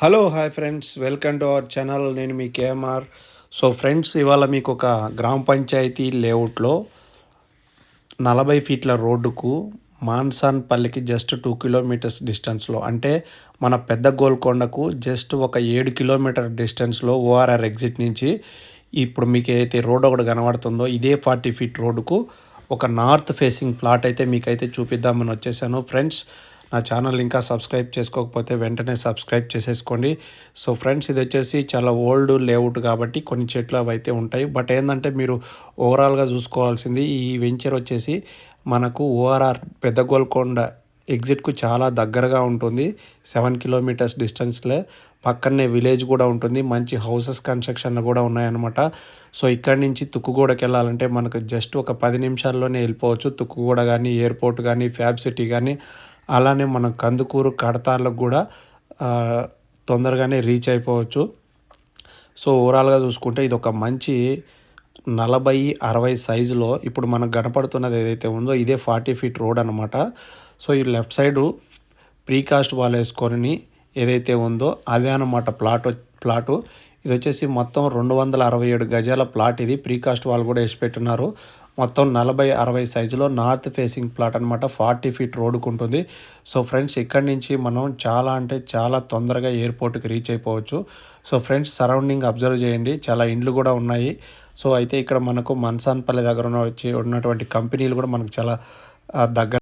Hello hi friends welcome to our channel నేను మీ KMR. So friends ఇవాళ మీకు ఒక గ్రామ పంచాయతీ లేఅవుట్లో నలభై ఫీట్ల రోడ్డుకు మాన్సాన్ పల్లికి జస్ట్ టూ కిలోమీటర్స్ డిస్టెన్స్లో అంటే మన పెద్ద గోల్కొండకు జస్ట్ ఒక ఏడు కిలోమీటర్ డిస్టెన్స్లో ఓఆర్ఆర్ ఎగ్జిట్ నుంచి ఇప్పుడు మీకు ఏదైతే రోడ్ ఒకటి కనబడుతుందో ఇదే ఫార్టీ ఫీట్ రోడ్డుకు ఒక నార్త్ ఫేసింగ్ ప్లాట్ అయితే మీకైతే చూపిద్దామని వచ్చేసాను. ఫ్రెండ్స్ నా ఛానల్ ఇంకా సబ్స్క్రైబ్ చేసుకోకపోతే వెంటనే సబ్స్క్రైబ్ చేసేసుకోండి. సో ఫ్రెండ్స్ ఇది వచ్చేసి చాలా ఓల్డ్ లేఅవుట్ కాబట్టి కొన్ని చెట్లు అవి అయితే ఉంటాయి. బట్ ఏంటంటే మీరు ఓవరాల్గా చూసుకోవాల్సింది ఈ వెంచర్ వచ్చేసి మనకు ఓఆర్ఆర్ పెద్ద గోల్కొండ ఎగ్జిట్కు చాలా దగ్గరగా ఉంటుంది. సెవెన్ కిలోమీటర్స్ డిస్టెన్స్లో పక్కనే విలేజ్ కూడా ఉంటుంది. మంచి హౌసెస్ కన్స్ట్రక్షన్ కూడా ఉన్నాయన్నమాట. సో ఇక్కడి నుంచి తుక్కుగూడకి వెళ్ళాలంటే మనకు జస్ట్ ఒక పది నిమిషాల్లోనే వెళ్ళిపోవచ్చు. తుక్కుగూడ కానీ ఎయిర్పోర్ట్ కానీ ఫ్యాబ్ సిటీ కానీ అలానే మనం కందుకూరు కడతార్లకు కూడా తొందరగానే రీచ్ అయిపోవచ్చు. సో ఓవరాల్గా చూసుకుంటే ఇది ఒక మంచి నలభై అరవై సైజులో ఇప్పుడు మనకు కనపడుతున్నది ఏదైతే ఉందో ఇదే ఫార్టీ ఫీట్ రోడ్ అనమాట సో ఈ లెఫ్ట్ సైడు ప్రీకాస్ట్ వాల్ వేసుకొని ఏదైతే ఉందో అదే అనమాట ప్లాట్ ప్లాటు. ఇది వచ్చేసి మొత్తం రెండు వందల అరవై ఏడు గజాల ప్లాట్ ఇది. ప్రీకాస్ట్ వాల్ కూడా వేసి పెట్టున్నారు మొత్తం నలభై అరవై సైజులో నార్త్ ఫేసింగ్ ప్లాట్ అనమాట ఫార్టీ ఫీట్ రోడ్కు ఉంటుంది సో ఫ్రెండ్స్ ఇక్కడి నుంచి మనం చాలా అంటే చాలా తొందరగా ఎయిర్పోర్ట్కి రీచ్ అయిపోవచ్చు. సో ఫ్రెండ్స్ సరౌండింగ్ అబ్జర్వ్ చేయండి. చాలా ఇండ్లు కూడా ఉన్నాయి. సో అయితే ఇక్కడ మనకు మన్సాన్పల్లి దగ్గర ఉన్న వచ్చి ఉన్నటువంటి కంపెనీలు కూడా మనకు చాలా దగ్గర